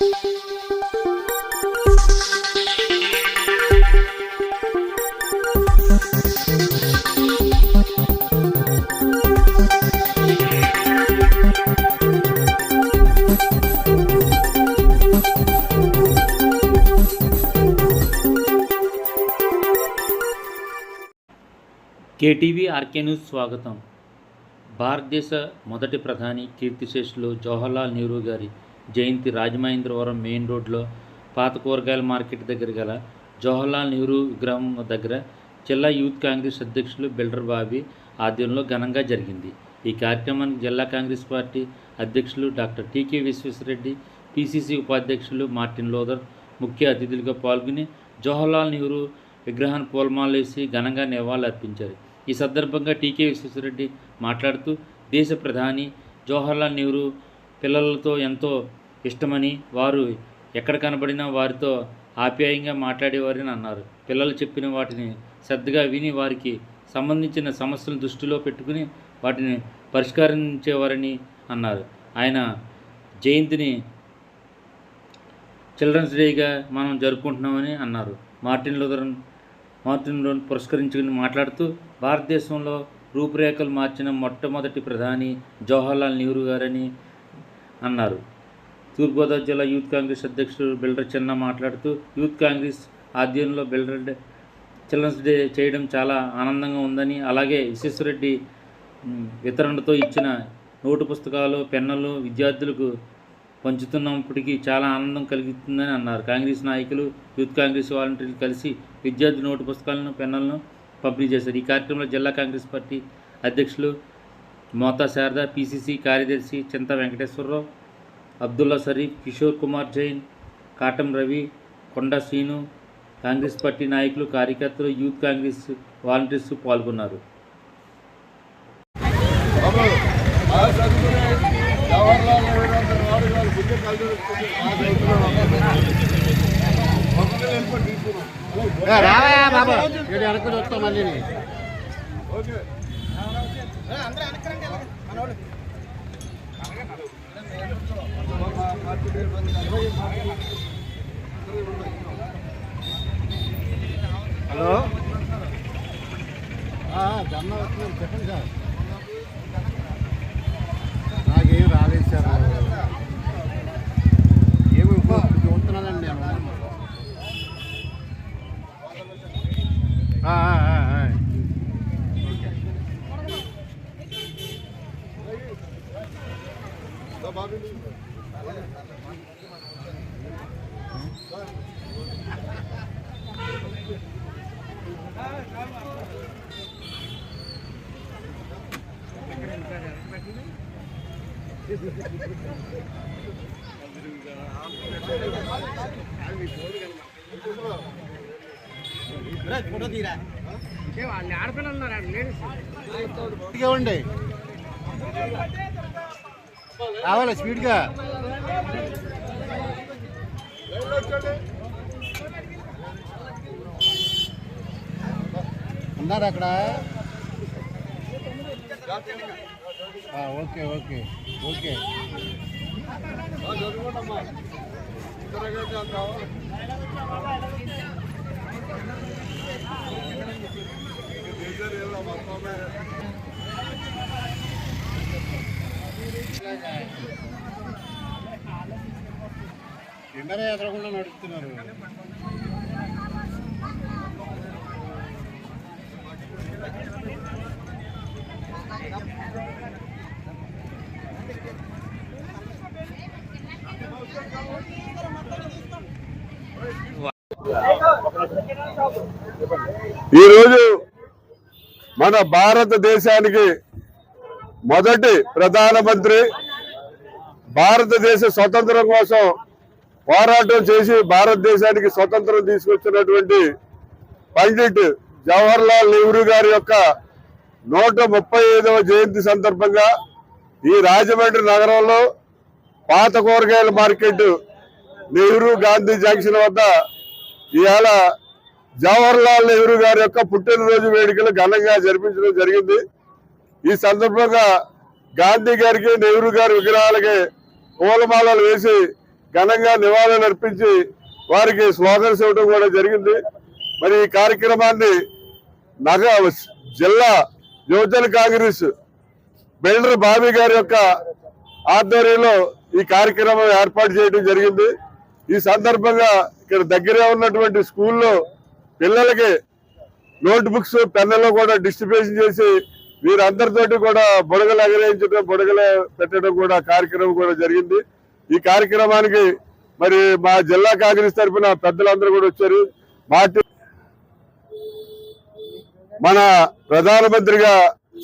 KTV RK news స్వాగతం. భారతదేశ మొదటి ప్రధాని కీర్తిశేషులు జవహర్లాల్ నెహ్రూ గారి జయంతి రాజమహేంద్రవరం మెయిన్ రోడ్లో పాత కూరగాయల మార్కెట్ దగ్గర గల జవహర్లాల్ నెహ్రూ విగ్రహం దగ్గర జిల్లా యూత్ కాంగ్రెస్ అధ్యక్షులు బిల్డర్ బాబీ ఆధ్వర్యంలో ఘనంగా జరిగింది. ఈ కార్యక్రమానికి జిల్లా కాంగ్రెస్ పార్టీ అధ్యక్షులు డాక్టర్ టీకే విశ్వేశ్వరరెడ్డి పిసిసి ఉపాధ్యక్షులు మార్టిన్ లోదర్ ముఖ్య అతిథులుగా పాల్గొని జవహర్లాల్ నెహ్రూ విగ్రహాన్ని పూలమాలేసి ఘనంగా నివాళులర్పించారు ఈ సందర్భంగా టీకే విశ్వేశ్వరరెడ్డి మాట్లాడుతూ దేశ ప్రధాని జవహర్లాల్ నెహ్రూ పిల్లలతో ఎంతో ఇష్టమని వారు ఎక్కడ కనబడినా వారితో ఆప్యాయంగా మాట్లాడేవారని అన్నారు. పిల్లలు చెప్పిన వాటిని శ్రద్ధగా విని వారికి సంబంధించిన సమస్యలను దృష్టిలో పెట్టుకుని వాటిని పరిష్కరించేవారని అన్నారు. ఆయన జయంతిని చిల్డ్రన్స్ డేగా మనం జరుపుకుంటున్నామని అన్నారు. మార్టిన్ లూథరన్ మార్టిన్ లూథరన్ పురస్కరించుకుని మాట్లాడుతూ భారతదేశంలో రూపురేఖలు మార్చిన మొట్టమొదటి ప్రధాని జవహర్లాల్ నెహ్రూ గారని అన్నారు. తూర్పుగోదావరి జిల్లా యూత్ కాంగ్రెస్ అధ్యక్షుడు బిల్డర్ చిన్న మాట్లాడుతూ యూత్ కాంగ్రెస్ ఆధ్వర్యంలో బిల్డర్ డే చిల్డ్రన్స్ డే చేయడం చాలా ఆనందంగా ఉందని అలాగే విశ్వేశ్వరరెడ్డి వితరణతో ఇచ్చిన నోటు పుస్తకాలు పెన్నులు విద్యార్థులకు పంచుతున్నప్పటికీ చాలా ఆనందం కలుగుతుందని అన్నారు. కాంగ్రెస్ నాయకులు యూత్ కాంగ్రెస్ వాలంటీర్లు కలిసి విద్యార్థి నోటు పుస్తకాలను పెన్నులను పంపిణీ చేశారు. ఈ కార్యక్రమంలో జిల్లా కాంగ్రెస్ పార్టీ అధ్యక్షులు మోతా శారద పిసిసి కార్యదర్శి చింత వెంకటేశ్వరరావు అబ్దుల్లా షరీఫ్ కిషోర్ కుమార్ జైన్ కాటం రవి కొండ శ్రీను కాంగ్రెస్ పార్టీ నాయకులు కార్యకర్తలు యూత్ కాంగ్రెస్ వాలంటీర్స్ పాల్గొన్నారు. బాబు. చెప్పండి సార్ నాకేం రాలేదు సార్ ఏమి ఇప్పుడు చూస్తున్నానండి నేను ఆ, ఆ, ఆ, ఆ. ఓకే బాబు స్పీడ్గా ఉండి రావాలి స్పీడ్గా? ఉన్నారు అక్కడ? Okay okay. ఓకే. చదువుకోండమ్మా ఇద్దరు ఎదరకుండా నడుస్తున్నారు ఈరోజు మన భారతదేశానికి మొదటి ప్రధానమంత్రి భారతదేశ స్వతంత్రం కోసం పోరాటం చేసి భారతదేశానికి స్వతంత్రం తీసుకొచ్చినటువంటి పండిట్ జవహర్లాల్ నెహ్రూ గారి యొక్క నూట ముప్పై ఐదవ జయంతి సందర్భంగా ఈ రాజమండ్రి నగరంలో పాత కూరగాయల మార్కెట్ నెహ్రూ గాంధీ జంక్షన్ వద్ద ఇవాళ జవహర్లాల్ నెహ్రూ గారి యొక్క పుట్టినరోజు వేడుకలు ఘనంగా జరిపించడం జరిగింది. ఈ సందర్భంగా గాంధీ గారికి నెహ్రూ గారి విగ్రహాలకి పూలమాలలు వేసి ఘనంగా నివాళులు అర్పించి వారికి స్లోగన్స్ ఇవ్వడం కూడా జరిగింది. మరి ఈ కార్యక్రమాన్ని నగ జిల్లా యువజన కాంగ్రెస్ బిల్డర్ బాబీ గారి యొక్క ఆధ్వర్యంలో ఈ కార్యక్రమం ఏర్పాటు చేయడం జరిగింది. ఈ సందర్భంగా ఇక్కడ దగ్గరే ఉన్నటువంటి స్కూల్లో పిల్లలకి నోట్ బుక్స్ పెన్నులు కూడా డిస్ట్రిబ్యూషన్ చేసి వీరందరితోటి కూడా బుడగలు ఎగరేయించడం బుడగలు పెట్టడం కూడా కార్యక్రమం కూడా జరిగింది. ఈ కార్యక్రమానికి మరి మా జిల్లా కాంగ్రెస్ తరఫున పెద్దలందరూ కూడా వచ్చారు. మాటి మన ప్రధానమంత్రిగా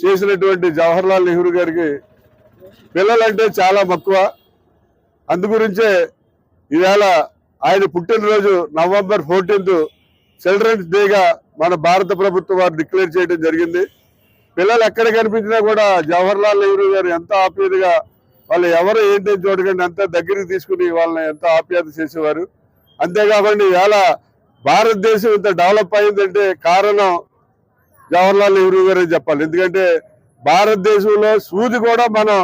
చేసినటువంటి జవహర్లాల్ నెహ్రూ గారికి పిల్లలంటే చాలా మక్కువ. అందుగురించే ఈవేళ ఆయన పుట్టినరోజు నవంబర్ ఫోర్టీన్త్ చిల్డ్రన్స్ డేగా మన భారత ప్రభుత్వం వారు డిక్లేర్ చేయడం జరిగింది. పిల్లలు ఎక్కడ కనిపించినా కూడా జవహర్లాల్ నెహ్రూ గారు ఎంత ఆప్యాయతగా వాళ్ళు ఎవరు ఏంటి అని చూడకండి అంత దగ్గరికి తీసుకుని వాళ్ళని ఎంత ఆప్యాయత చేసేవారు. అంతేకాకుండా ఇవాళ భారతదేశం ఇంత డెవలప్ అయిందంటే కారణం జవహర్లాల్ నెహ్రూ గారే చెప్పాలి. ఎందుకంటే భారతదేశంలో సూది కూడా మనం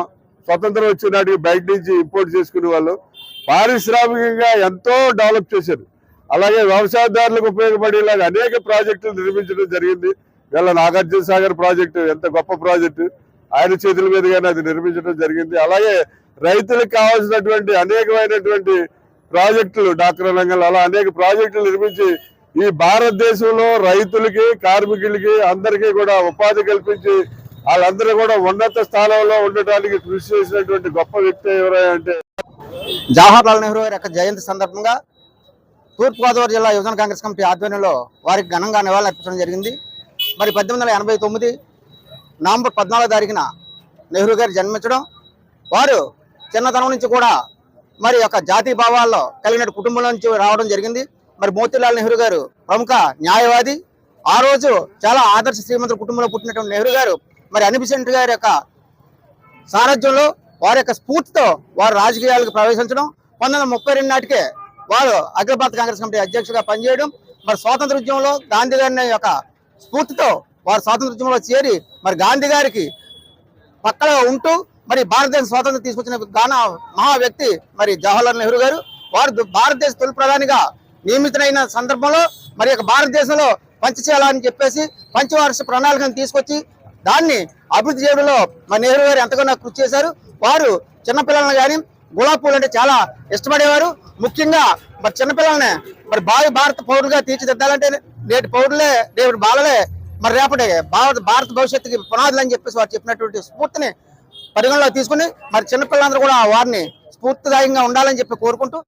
స్వతంత్రం వచ్చినాటికి బయట నుంచి ఇంపోర్ట్ చేసుకునే వాళ్ళు. పారిశ్రామికంగా ఎంతో డెవలప్ చేశారు. అలాగే వ్యవసాయదారులకు ఉపయోగపడేలాగా అనేక ప్రాజెక్టులు నిర్మించడం జరిగింది. వీళ్ళ నాగార్జున సాగర్ ప్రాజెక్టు ఎంత గొప్ప ప్రాజెక్టు ఆయన చేతుల మీదుగానే అది నిర్మించడం జరిగింది. అలాగే రైతులకు కావాల్సినటువంటి అనేకమైనటువంటి ప్రాజెక్టులు డాక్టర్ రంగంలో అలా అనేక ప్రాజెక్టులు నిర్మించి ఈ భారతదేశంలో రైతులకి కార్మికులకి అందరికీ కూడా ఉపాధి కల్పించి వాళ్ళందరూ కూడా ఉన్నత స్థానంలో ఉండటానికి కృషి చేసినటువంటి గొప్ప వ్యక్తి ఎవరంటే జవహర్లాల్ నెహ్రూ గారి యొక్క జయంతి సందర్భంగా తూర్పుగోదావరి జిల్లా యువజన కాంగ్రెస్ కమిటీ ఆధ్వర్యంలో వారికి ఘనంగా నివాళులు అర్పించడం జరిగింది. మరి పద్దెనిమిది వందల ఎనభై తొమ్మిది నవంబర్ పద్నాలుగో తారీఖున నెహ్రూ గారు జన్మించడం వారు చిన్నతనం నుంచి కూడా మరి యొక్క జాతీయ భావాల్లో కలిగిన కుటుంబం నుంచి రావడం జరిగింది. మరి మోతీలాల్ నెహ్రూ గారు ప్రముఖ న్యాయవాది. ఆ రోజు చాలా ఆదర్శ శ్రీమంతుల కుటుంబంలో పుట్టినటువంటి నెహ్రూ గారు మరి అనిపిసెంట్ గారి యొక్క సారథ్యంలో వారి యొక్క స్ఫూర్తితో వారు రాజకీయాలకు ప్రవేశించడం పంతొమ్మిది వందల ముప్పై రెండు నాటికే వారు అఖిల భారత కాంగ్రెస్ కమిటీ అధ్యక్షుడిగా పనిచేయడం మరి స్వాతంత్ర ఉద్యమంలో గాంధీ గారి యొక్క స్ఫూర్తితో వారు స్వాతంత్ర ఉద్యమంలో చేరి మరి గాంధీ గారికి పక్కన ఉంటూ మరి భారతదేశ స్వాతంత్రం తీసుకొచ్చిన గాన మహా వ్యక్తి మరి జవహర్లాల్ నెహ్రూ గారు. వారు భారతదేశ తొలి ప్రధానిగా నియమితులైన సందర్భంలో మరి యొక్క భారతదేశంలో పంచశీల అని చెప్పేసి పంచవార్ష ప్రణాళికను తీసుకొచ్చి దాన్ని అభివృద్ధి చేయడంలో మా నెహ్రూ గారు ఎంతగానో కృషి చేశారు. వారు చిన్నపిల్లలను కానీ గులాబీ పూలు అంటే చాలా ఇష్టపడేవారు. ముఖ్యంగా మరి చిన్నపిల్లల్ని మరి భావి భారత పౌరులుగా తీర్చిదిద్దాలంటే నేటి పౌరులే నేటి బాలలే మరి రేపటి భారత భారత భవిష్యత్తుకి పునాదులు అని చెప్పేసి వారు చెప్పినటువంటి స్ఫూర్తిని పరిగణలో తీసుకుని మరి చిన్నపిల్లలందరూ కూడా వారిని స్ఫూర్తిదాయంగా ఉండాలని చెప్పి కోరుకుంటూ